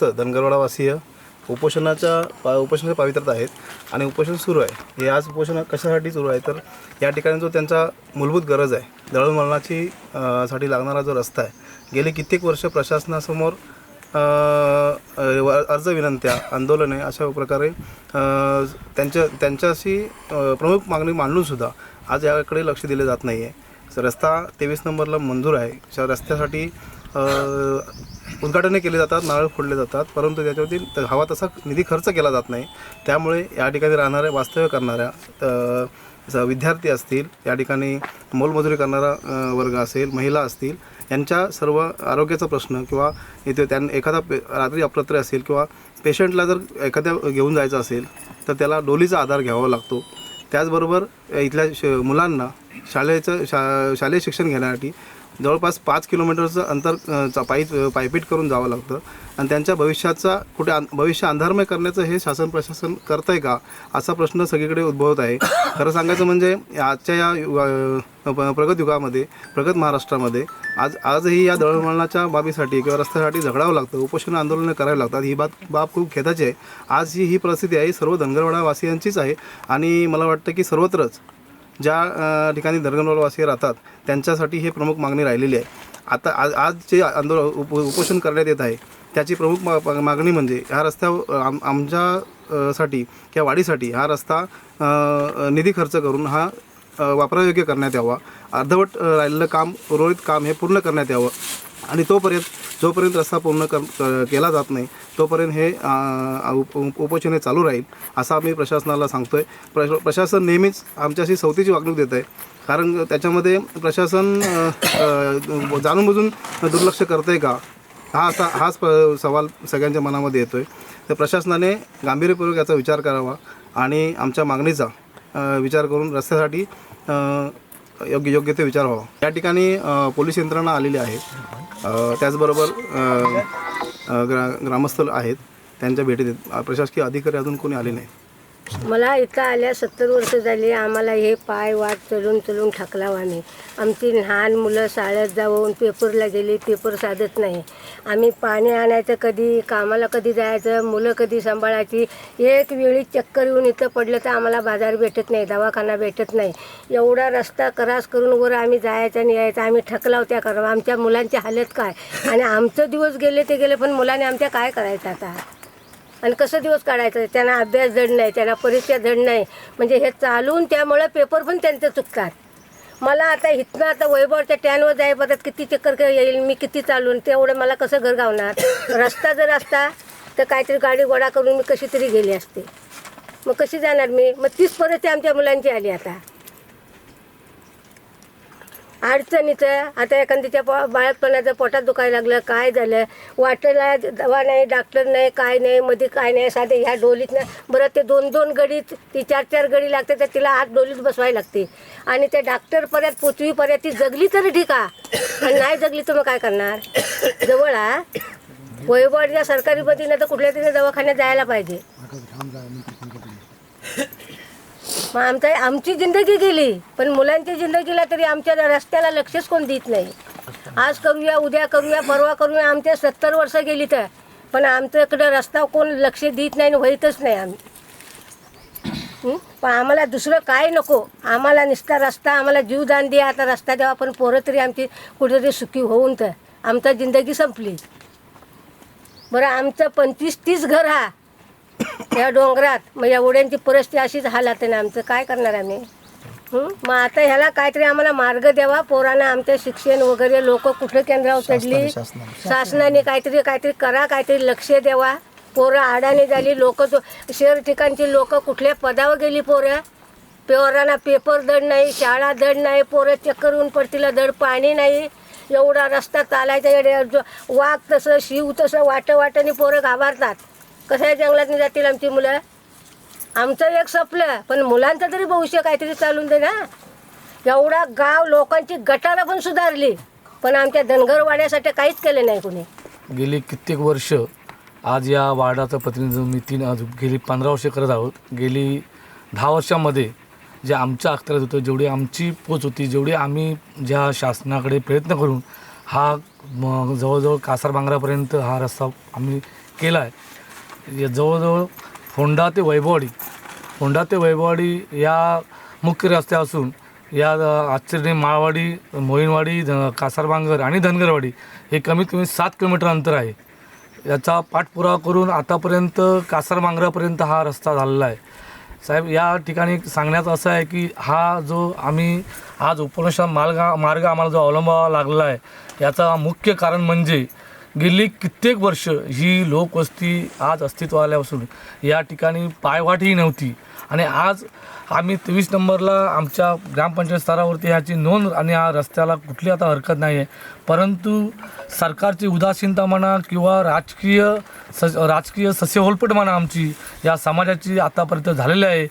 धनगरवाडावासीय उपोषणाच्या पा उपोषणाच्या पावित्र्यात आहेत आणि उपोषण सुरू आहे. हे आज उपोषण कशासाठी सुरू आहे? तर या ठिकाणी जो त्यांचा मूलभूत गरज आहे दळणवळणाची साठी लागणारा जो रस्ता आहे गेली कित्येक वर्ष प्रशासनासमोर अर्ज विनंत्या आंदोलने अशा प्रकारे त्यांच्या त्यांच्याशी प्रमुख मागणी मांडूनसुद्धा आज याकडे लक्ष दिले जात नाही आहे रस्ता तेवीस नंबरला मंजूर आहे. रस्त्यासाठी उद्घाटने केले जातात नारळ फोडले जातात परंतु त्याच्यावरती हवा तसा निधी खर्च केला जात नाही. त्यामुळे या ठिकाणी राहणाऱ्या वास्तव्य करणाऱ्या विद्यार्थी असतील या ठिकाणी मोलमजुरी करणारा वर्ग असेल महिला असतील यांच्या सर्व आरोग्याचा प्रश्न किंवा इथे त्यां एखादा पे रात्री अपरात्री असेल किंवा पेशंटला जर एखाद्या घेऊन जायचं असेल तर त्याला डोलीचा आधार घ्यावा लागतो. त्याचबरोबर इथल्या श मुलांना शाळेचं शा शालेय शिक्षण घेण्यासाठी जवळपास पाच किलोमीटरचं अंतर चा पायी पायपीट करून जावं लागतं. आणि त्यांच्या भविष्याचा कुठे भविष्य अंधारमय करण्याचं हे शासन प्रशासन करतं आहे का असा प्रश्न सगळीकडे उद्भवत आहे. खरं सांगायचं म्हणजे आजच्या या प- प्रगत युगामध्ये प्रगत महाराष्ट्रामध्ये आज आजही या दळणवळणाच्या बाबीसाठी किंवा रस्त्यासाठी झगडावं लागतं उपोषण आंदोलनं करावी लागतात. ही बाब बाब खूप खेदाची आहे. आज ही ही परिस्थिती आहे सर्व धनगरवाडावासियांचीच आहे. आणि मला वाटतं की सर्वत्रच ज्या ठिकाणी दर्गनवासी राहतात त्यांच्यासाठी हे प्रमुख मागणी राहिलेली आहे. आता आज आज जे आंदोलन उप उपोषण करण्यात येत आहे त्याची प्रमुख मा मागणी म्हणजे ह्या रस्त्यावर आम आमच्या साठी किंवा वाढीसाठी हा रस्ता निधी खर्च करून हा वापरायोग्य करण्यात यावा. अर्धवट राहिलेलं काम उर्वरित काम हे पूर्ण करण्यात यावं. आणि तोपर्यंत जोपर्यंत रस्ता पूर्ण कर केला जात नाही तोपर्यंत हे उपोषणे उप चालू राहील असं आम्ही प्रशासनाला सांगतो आहे प्रश प्रशासन नेहमीच आमच्याशी सवतीची वागणूक देत आहे. कारण त्याच्यामध्ये प्रशासन जाणूनबुजून जाणून बुजून दुर्लक्ष करतं आहे का? हा असा हाच प- सवाल सगळ्यांच्या मनामध्ये येतो आहे तर प्रशासनाने गांभीर्यपूर्वक याचा विचार करावा आणि आमच्या मागणीचा विचार करून रस्त्यासाठी योग्य योग्य ते विचार व्हावा. या ठिकाणी पोलीस यंत्रणा आलेली आहे. त्याचबरोबर ग्रा ग्रामस्थ आहेत. त्यांच्या भेटीत प्रशासकीय अधिकारी अजून कोणी आले नाही मला इथं आल्या सत्तर वर्ष झाली आम्हाला हे पाय वाट चलून चलून ठाकलाव आम्ही. आमची लहान मुलं शाळेत जाऊन पेपरला गेली पेपर साधत नाही. आम्ही पाणी आणायचं कधी कामाला कधी जायचं मुलं कधी सांभाळायची एक वेळी चक्कर येऊन इथं पडलं तर आम्हाला बाजार भेटत नाही दवाखाना भेटत नाही. एवढा रस्ता करास करून वर आम्ही जायचं आणि यायचं आम्ही ठकलाव त्या करावं आमच्या मुलांची हालत काय? आणि आमचं दिवस गेले ते गेले पण मुलांनी आमच्या काय करायचं आता? आणि कसं दिवस काढायचं? त्यांना अभ्यास धड नाही त्यांना परीक्षा धड नाही. म्हणजे हे चालून त्यामुळं पेपर पण त्यांचे चुकतात. मला आता इथनं आता वैभवच्या टॅनवर जाय परत किती चक्कर येईल मी किती चालून तेवढं मला कसं घर गावणार? रस्ता जर असता तर काहीतरी गाडी गोळा करून मी कशी तरी गेली असते. मग कशी जाणार मी? मग तीच परिस्थिती आमच्या मुलांची आली आता. अडचणीचं आता एखाद्याच्या पो बाळकपणाचं पोटात दुखायला लागलं काय झालं? वाटेला दवा नाही डॉक्टर नाही काय नाही मध्ये काय नाही साधे ह्या डोलीत नाही बरं ते दोन दोन गडीत ती चार चार गडी लागते तर तिला आत डोलीत बसवायला लागते. आणि ते डॉक्टरपर्यंत पृथ्वीपर्यंत ती जगली तरी ठीक आणि नाही जगली तर मग काय करणार? जवळ आ वैभवच्या सरकारी वतीनं तर कुठल्या तरी दवाखान्यात जायला पाहिजे. मग आमचा आमची जिंदगी गेली पण मुलांची जिंदगीला तरी आमच्या रस्त्याला लक्षच कोण देत नाही. आज करूया उद्या करूया परवा करूया आमच्या सत्तर वर्ष गेली तर. पण आमच्याकडं रस्ता कोण लक्ष देत नाही आणि नाही आम्ही. पण आम्हाला दुसरं काय नको? आम्हाला नुसता रस्ता आम्हाला जीवदान द्या आता रस्ता द्यावा पण पोरं तरी आमची कुठेतरी सुखी होऊन तर. आमचा जिंदगी संपली. बरं आमचं पंचवीस तीस घर हा. या डोंगरात मग या ओढ्यांची परिस्थिती अशीच हालात आहे ना आमचं. काय करणार आम्ही? हं? मग आता ह्याला काहीतरी आम्हाला मार्ग द्यावा. पोरांना आमचं शिक्षण वगैरे लोक कुठं केंद्रावर चढली शासनाने. काहीतरी काहीतरी करा काहीतरी लक्ष द्यावा. पोरं आडाणी झाली लोक शहर ठिकाणची लोक कुठल्या पदावर गेली पोरं? पोरांना पेपर दड नाही शाळा दड नाही पोरं चक्कर ऊन पडतील दड पाणी नाही. एवढा रस्ता चालायचा जो- वाघ तसं शिव तसं वाट वाटाने पोरं घाबरतात. कशा जंगलात जातील आमची मुलं? आमचं एक सपलं पण मुलांचं तरी भविष्य काहीतरी चालून दे ना. एवढा गाव लोकांची गटारा पण सुधारली पण आमच्या धनगरवाड्यासाठी काहीच केलं नाही कुणी. गेली कित्येक वर्ष आज या वार्डाचं प्रतिनिधित्व मी तीन आज गेली पंधरा वर्षे करत आहोत. गेली दहा वर्षामध्ये जे आमच्या अखत्यारीत होतं जेवढी आमची पोच होती जेवढी आम्ही ज्या शासनाकडे प्रयत्न करून हा जवळजवळ कासार बांगरापर्यंत हा रस्ता आम्ही केला आहे जवळजवळ फोंडा ते वैभववाडी फोंडा ते वैभववाडी या मुख्य रस्ते असून या आश्चर्य माळवाडी मोहीनवाडी कासारबांगर आणि धनगरवाडी हे कमीत कमी सात किलोमीटर अंतर आहे. याचा पाठपुरावा करून आतापर्यंत कासारबांगरापर्यंत हा रस्ता झालेला आहे. साहेब या ठिकाणी सांगण्याचं असं आहे की हा जो आम्ही आज उपनिषद मार्ग मार्ग आम्हाला जो अवलंबावा लागला आहे याचा मुख्य कारण म्हणजे गेली कित्येक वर्ष ही लोकवस्ती आज अस्तित्व आल्यापासून या ठिकाणी पायवाटही नव्हती. आणि आज आम्ही तेवीस नंबरला आमच्या ग्रामपंचायत स्तरावरती ह्याची नोंद आणि हा रस्त्याला कुठली आता हरकत नाही आहे परंतु सरकारची उदासीनता म्हणा किंवा राजकीय स राजकीय सस्यहोलपट म्हणा आमची या समाजाची आतापर्यंत झालेली आहे.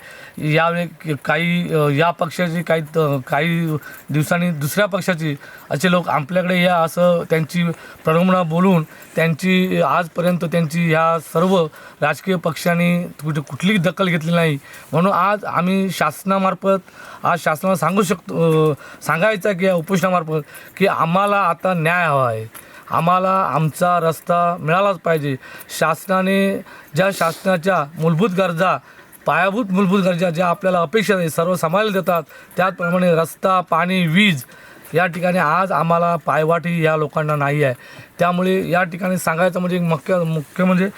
यावेळी काही या पक्षाची काही काही दिवसांनी दुसऱ्या पक्षाची असे लोक आपल्याकडे या असं त्यांची प्रलंबना बोलून त्यांची आजपर्यंत त्यांची ह्या सर्व राजकीय पक्षांनी कुठे कुठलीही दखल घेतली नाही. म्हणून आज आम्ही शासनामार्फत आज शासनाला सांगू शकतो सांगायचं की या उपोषणामार्फत की आम्हाला आता न्याय हवा आहे. आम्हाला आमचा रस्ता मिळालाच पाहिजे. शासनाने ज्या शासनाच्या मूलभूत गरजा पायाभूत मूलभूत गरजा ज्या आपल्याला अपेक्षा आहे सर्व समाजाला देतात त्याचप्रमाणे रस्ता पाणी वीज या ठिकाणी आज आम्हाला पायवाटी या लोकांना नाही आहे. त्यामुळे या ठिकाणी सांगायचं म्हणजे मुख्य मुख्य म्हणजे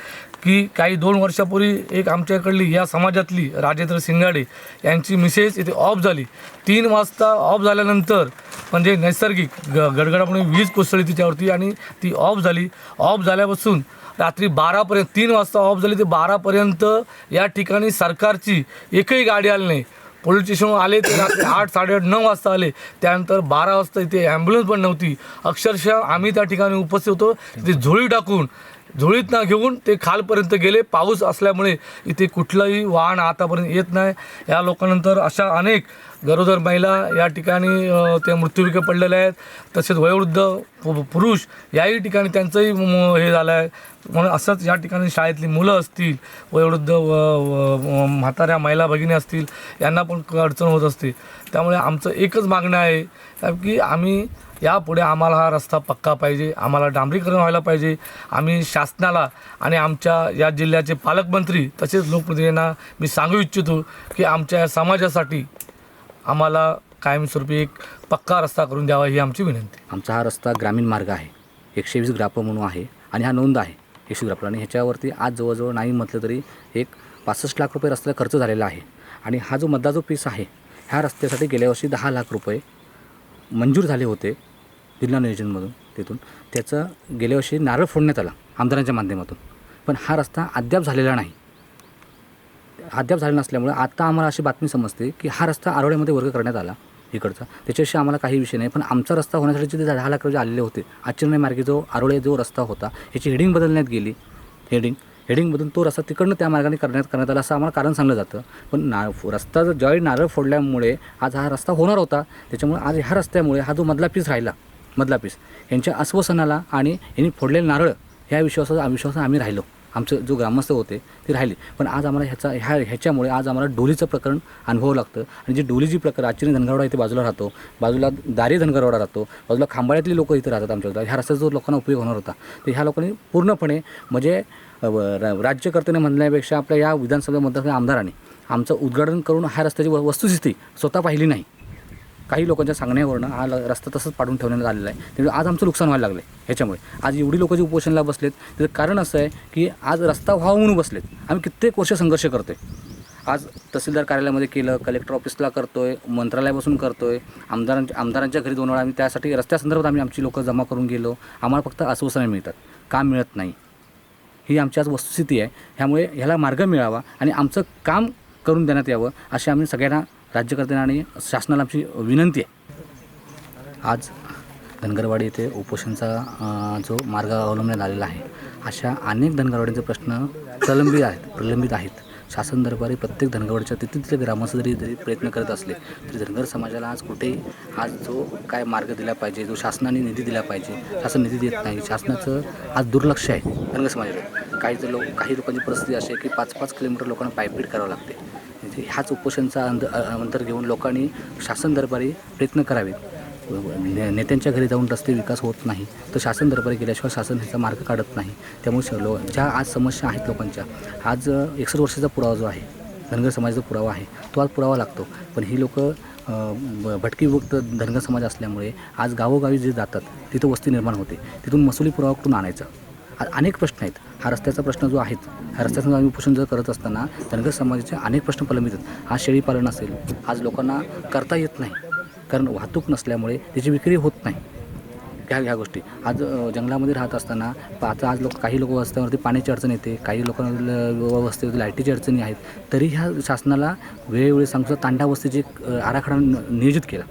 की काही दोन वर्षापूर्वी एक आमच्याकडली या समाजातली राजेंद्र सिंगाडे यांची मिसेस इथे ऑफ झाली. तीन वाजता ऑफ झाल्यानंतर म्हणजे नैसर्गिक ग गडगडामुळे वीज कोसळली तिच्यावरती आणि ती ऑफ झाली. ऑफ झाल्यापासून रात्री बारापर्यंत तीन वाजता ऑफ झाली. ते बारापर्यंत या ठिकाणी सरकारची एकही गाडी आली नाही. पोलीस स्टेशनवर आले ते रात्री आठ साडेआठ नऊ वाजता आले. त्यानंतर बारा वाजता इथे ॲम्ब्युलन्स पण नव्हती. अक्षरशः आम्ही त्या ठिकाणी उपस्थित होतो. तिथे झोळी टाकून झोळीत ना घेऊन ते खालपर्यंत गेले. पाऊस असल्यामुळे इथे कुठलंही वाहन आतापर्यंत येत नाही. या लोकांनंतर अशा अनेक गरोदर महिला या ठिकाणी ते मृत्यूविके पडलेले आहेत. तसेच वयोवृद्ध पु- पुरुष याही ठिकाणी त्यांचंही म- हे झालं आहे म्हणून असंच या ठिकाणी शाळेतली मुलं असतील वयोवृद्ध व म्हाताऱ्या महिला भगिनी असतील यांना पण अडचण होत असते. त्यामुळे आमचं एकच मागणं आहे की आम्ही यापुढे आम्हाला हा रस्ता पक्का पाहिजे आम्हाला डांबरीकरण व्हायला पाहिजे. आम्ही शासनाला आणि आमच्या या जिल्ह्याचे पालकमंत्री तसेच लोकप्रतिनिधींना मी सांगू इच्छितो की आमच्या या समाजासाठी आम्हाला कायमस्वरूपी एक पक्का रस्ता करून द्यावा ही आमची विनंती. आमचा हा रस्ता ग्रामीण मार्ग आहे. एकशे वीस ग्राप म्हणून आहे आणि हा नोंद आहे. एकशे ग्रापला आणि ह्याच्यावरती आज जवळजवळ नाही म्हटलं तरी एक पासष्ट लाख रुपये रस्त्याला खर्च झालेला आहे. आणि हा जो मधला जो पीस आहे ह्या रस्त्यासाठी गेल्या वर्षी दहा लाख रुपये मंजूर झाले होते जिल्हा नियोजनमधून तिथून. त्याचं गेल्या वर्षी नारळ फोडण्यात आला आमदारांच्या माध्यमातून. पण हा रस्ता अद्याप झालेला नाही. अद्याप झाले नसल्यामुळे आता आम्हाला अशी बातमी समजते की हा रस्ता आरोळ्यामध्ये वर्ग करण्यात आला इकडचा. त्याच्याविषयी आम्हाला काही विषय नाही पण आमचा रस्ता होण्यासाठी जे दहा लाख रुपये आलेले होते आचरणे मार्गे जो आरोळे जो रस्ता होता ह्याची हेडिंग बदलण्यात गेली. हेडिंग हेडिंगमधून तो रस्ता तिकडनं त्या मार्गाने करण्यात करण्यात आला असं आम्हाला कारण सांगलं जातं. पण ना रस्ता जर ज्यावेळी नारळ फोडल्यामुळे आज हा रस्ता होणार होता त्याच्यामुळे आज ह्या रस्त्यामुळे हा जो मधला पीस राहिला मधला पीस यांच्या आश्वासनाला आणि यांनी फोडलेले नारळ ह्या विश्वासाचा अविश्वास आम्ही राहिलो. आमचं जो ग्रामस्थ होते ते राहिले. पण आज आम्हाला ह्याचा ह्या ह्याच्यामुळे आज आम्हाला डोलीचं प्रकरण अनुभवावं लागतं. आणि जे डोलीची प्रकार आश्चर्य धनगरवाडा इथे बाजूला राहतो बाजूला दारी धनगरवाडा राहतो बाजूला खांबाळ्यातली लोक इथे राहतात आमच्या ह्या रस्त्याचा जो लोकांना उपयोग होणार होता तर ह्या लोकांनी पूर्णपणे म्हणजे रा- राज्यकर्त्याने म्हणण्यापेक्षा आपल्या या विधानसभा मतदारसंघ आमदारांनी आमचं उद्घाटन करून ह्या रस्त्याची व- वस्तुस्थिती स्वतः पाहिली नाही. काही लोकांच्या सांगण्यावरनं हा रस्ता तसंच पाडून ठेवण्यात आलेला आहे. त्यामुळे आज आमचं नुकसान व्हायला लागलं आहे ह्याच्यामुळे. आज एवढी लोक जे उपोषणला बसलेत त्याचं कारण असं आहे की आज रस्ता व्हावा म्हणून बसलेत. आम्ही कित्येक वर्ष संघर्ष करतोय. आज तहसीलदार कार्यालयामध्ये केलं कलेक्टर ऑफिसला करतोय मंत्रालयापासून करतोय आमदारांच्या आमदारांच्या घरी दोन वेळा आम्ही त्यासाठी रस्त्यासंदर्भात आम्ही आमची लोकं जमा करून गेलो. आम्हाला फक्त आश्वासनं मिळतात. काम मिळत नाही. ही आमची आज वस्तुस्थिती आहे. ह्यामुळे ह्याला मार्ग मिळावा आणि आमचं काम करून देण्यात यावं अशी आम्ही सगळ्यांना राज्यकर्त्यांना आणि शासनाला आमची विनंती आहे. आज धनगरवाडी येथे उपोषणचा जो मार्ग अवलंबण्यात आलेला आहे अशा अनेक धनगरवाडीचे प्रश्न प्रलंबित आहेत प्रलंबित आहेत. शासन दरबारी प्रत्येक धनगरवाडीच्या तिथे तिथले ग्रामस्थ जरी जरी प्रयत्न करत असले तरी धनगर समाजाला आज कुठे आज जो काय मार्ग दिला पाहिजे जो शासनाने निधी दिला पाहिजे शासन निधी देत नाही शासनाचं आज दुर्लक्ष आहे धनगर समाजाला काही जर लोक काही लोकांची परिस्थिती अशी आहे की पाच पाच किलोमीटर लोकांना पायपीट करावं लागते. ह्याच उपोषणचा अंत अंतर घेऊन लोकांनी शासन दरबारी प्रयत्न करावेत. ने- नेत्यांच्या घरी जाऊन रस्ते विकास होत नाही तर शासन दरबारी गेल्याशिवाय शासन ह्याचा मार्ग काढत नाही. त्यामुळे श- लो ज्या आज समस्या आहेत लोकांच्या आज एकसष्ट वर्षाचा पुरावा जो आहे धनगर समाजाचा पुरावा आहे तो आज पुरावा लागतो. पण ही लोक भटकी धनगर समाज असल्यामुळे आज गावोगावी जे जातात तिथं वस्ती निर्माण होते. तिथून मसुली पुरावा कुठून आणायचा अनेक प्रश्न आहेत. हा रस्त्याचा प्रश्न जो आहे ह्या रस्त्याचं आम्ही उपोषण जर करत असताना धनगर समाजाचे अनेक प्रश्न प्रलंबित आहेत आज शेळीपालन असेल आज लोकांना करता येत नाही. कारण वाहतूक नसल्यामुळे त्याची विक्री होत नाही. ह्या ह्या गोष्टी. आज जंगलामध्ये राहत असताना आता आज लोक काही लोक वस्त्यावरती पाण्याची अडचण येते काही लोकांना वस्तीवरती लाईटीची अडचणी आहेत. तरी ह्या शासनाला वेळोवेळी सांगतो तांडा वस्तीची आराखडा नियोजित केला.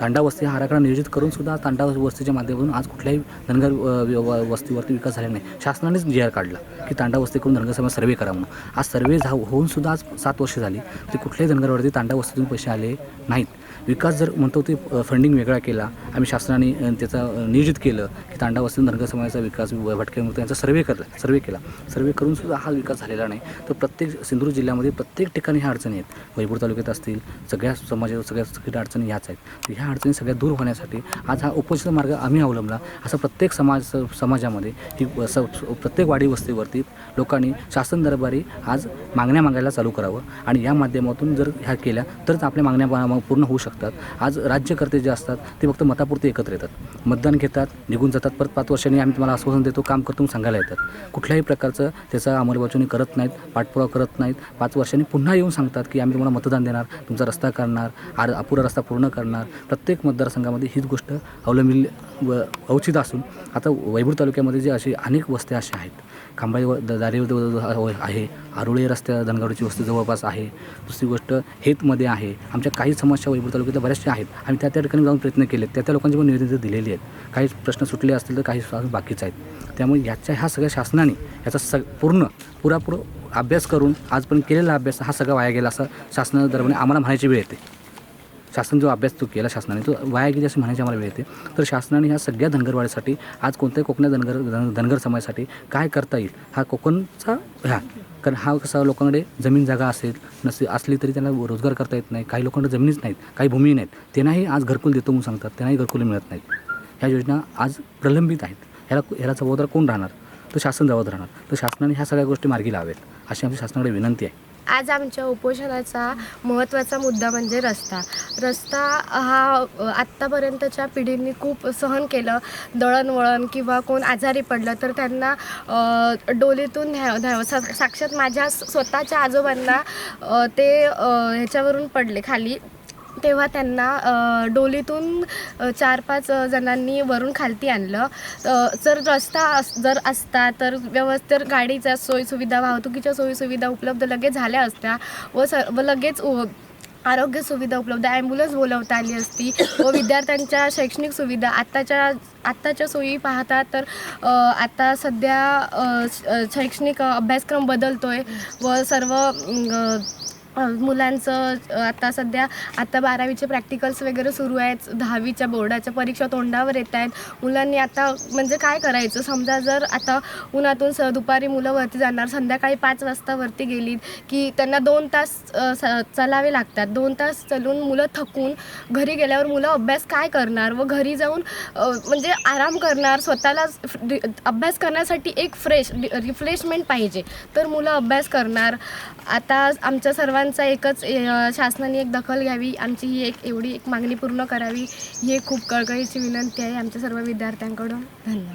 तांडा वस्ती हा आराखडा नियोजित करून सुद्धा तांडा वस्तीच्या माध्यमातून आज कुठल्याही धनगर व- वस्तीवरती विकास झालेला नाही. शासनानेच जी आर काढला की तांडा वस्ती करून धनगर समाज सर्वे करा म्हणून. आज सर्वे झा होऊन सुद्धा आज सात वर्ष झाली ते कुठल्याही धनगरवरती तांडा वस्तीतून पैसे आले नाहीत. विकास जर म्हणतो ते फंडिंग वेगळा केला आम्ही शासनाने त्याचा नियोजित केलं की तांडा वस्ती धनगर समाजाचा विकास व- भटक्यामुक्त यांचा सर्वे करला सर्वे केला. सर्वे करून सुद्धा हा विकास झालेला नाही. तर प्रत्येक सिंधुदुर्ग जिल्ह्यामध्ये प्रत्येक ठिकाणी ह्या अडचणी आहेत. वैभूर तालुक्यात असतील सगळ्या समाजावर सगळ्या सगळ्या अडचणी ह्याच आहेत. तर ह्या अडचणी सगळ्या दूर होण्यासाठी आज हा उपचित मार्ग आम्ही अवलंबला. असा प्रत्येक समाज समाजामध्ये ही स प्रत्येक वाडी वस्तीवरती लोकांनी शासन दरबारी आज मागण्या मागायला चालू करावं. आणि या माध्यमातून जर ह्या केल्या तरच आपल्या मागण्या पूर्ण होऊ शकतात. आज राज्यकर्ते जे असतात ते फक्त मतापुरते एकत्र येतात. मतदान घेतात निघून जातात. परत पाच वर्षांनी आम्ही तुम्हाला आश्वासन देतो काम करतो सांगायला येतात. कुठल्याही प्रकारचं त्याचा अंमलबजावणी करत नाहीत पाठपुरावा करत नाहीत. पाच वर्षांनी पुन्हा येऊन सांगतात की आम्ही तुम्हाला मतदान देणार तुमचा रस्ता करणार आर अपुरा रस्ता पूर्ण करणार. प्रत्येक मतदारसंघामध्ये हीच गोष्ट अवलंबिली व औचित असून आता वैभूर तालुक्यामध्ये जे असे अनेक वस्त्या अशा आहेत. खांबाई व द- दारी आहे. आरुळे रस्त्या धनगावची वस्ती जवळपास आहे. दुसरी गोष्ट हेतमध्ये आहे. आमच्या काही समस्या वैभूर तालुक्यात बऱ्याचशा आहेत. आम्ही त्या त्या ठिकाणी जाऊन प्रयत्न केले त्या त्या लोकांची पण निवेदन दिलेली आहेत. काही प्रश्न सुटले असतील तर काही बाकीच आहेत. त्यामुळे याच्या ह्या सगळ्या शासनाने याचा स पूर्ण पुरापूर अभ्यास करून आजपर्यंत केलेला अभ्यास हा सगळा वाया गेला असं शासनाच्या आम्हाला म्हणायची वेळ येते. शासन जो अभ्यास तो केला शासनाने तो वाया गेली असं म्हणायची आम्हाला वेळ येते. तर शासनाने ह्या सगळ्या धनगरवाडीसाठी आज कोणत्याही कोकण्या धनगर धन- धनगर समाजासाठी काय करता येईल? हा कोकणचा ह्या. कारण हा कसा लोकांकडे जमीन जागा असेल नसे असली तरी त्यांना रोजगार करता येत नाही. काही लोकांकडे जमिनीच नाहीत काही भूमी नाहीत. त्यांनाही आज घरकुल देतो म्हणून सांगतात. त्यांनाही घरकुल मिळत नाहीत. ह्या योजना आज प्रलंबित आहेत. ह्याला ह्याला जबाबदार कोण राहणार? तर शासन जबाबदार राहणार. तर शासनाने ह्या सगळ्या गोष्टी मार्गी लावेल अशी आमची शासनाकडे विनंती आहे. आज आमच्या उपोषणाचा महत्त्वाचा मुद्दा म्हणजे रस्ता. रस्ता हा आत्तापर्यंतच्या पिढींनी खूप सहन केलं. दळणवळण किंवा कोण आजारी पडलं तर त्यांना डोलीतून न्याव न्यावं सा साक्षात माझ्या स्वतःच्या आजोबांना ते ह्याच्यावरून पडले खाली. तेव्हा त्यांना डोलीतून चार पाच जणांनी वरून खालती आणलं. जर रस्ता अस जर असता तर व्यवस्थित गाडीच्या सोयीसुविधा वाहतुकीच्या सोयीसुविधा उपलब्ध लगेच झाल्या असत्या व स व लगेच आरोग्य सुविधा उपलब्ध. ॲम्ब्युलन्स बोलवता आली असती व विद्यार्थ्यांच्या शैक्षणिक सुविधा. आत्ताच्या आत्ताच्या सोयी पाहता तर आत्ता आता सध्या शैक्षणिक अभ्यासक्रम बदलतो आहे व सर्व मुलांचं आता सध्या आता बारावीचे प्रॅक्टिकल्स वगैरे सुरू आहेत दहावीच्या बोर्डाच्या परीक्षा तोंडावर येत आहेत. मुलांनी आता म्हणजे काय करायचं? समजा जर आता उन्हातून स दुपारी मुलं वरती जाणार संध्याकाळी पाच वाजता वरती गेली की त्यांना दोन तास स- चालावे लागतात. दोन तास चालून मुलं थकून घरी गेल्यावर मुलं अभ्यास काय करणार व घरी जाऊन म्हणजे आराम करणार स्वतःला अभ्यास करण्यासाठी एक फ्रेश रिफ्रेशमेंट पाहिजे. तर मुलं अभ्यास करणार. आता आमच्या सर्वांचा एकच शासनाने एक दखल घ्यावी आमची ही एक एवढी एक मागणी पूर्ण करावी ही एक खूप कळकळीची विनंती आहे आमच्या सर्व विद्यार्थ्यांकडून. धन्यवाद.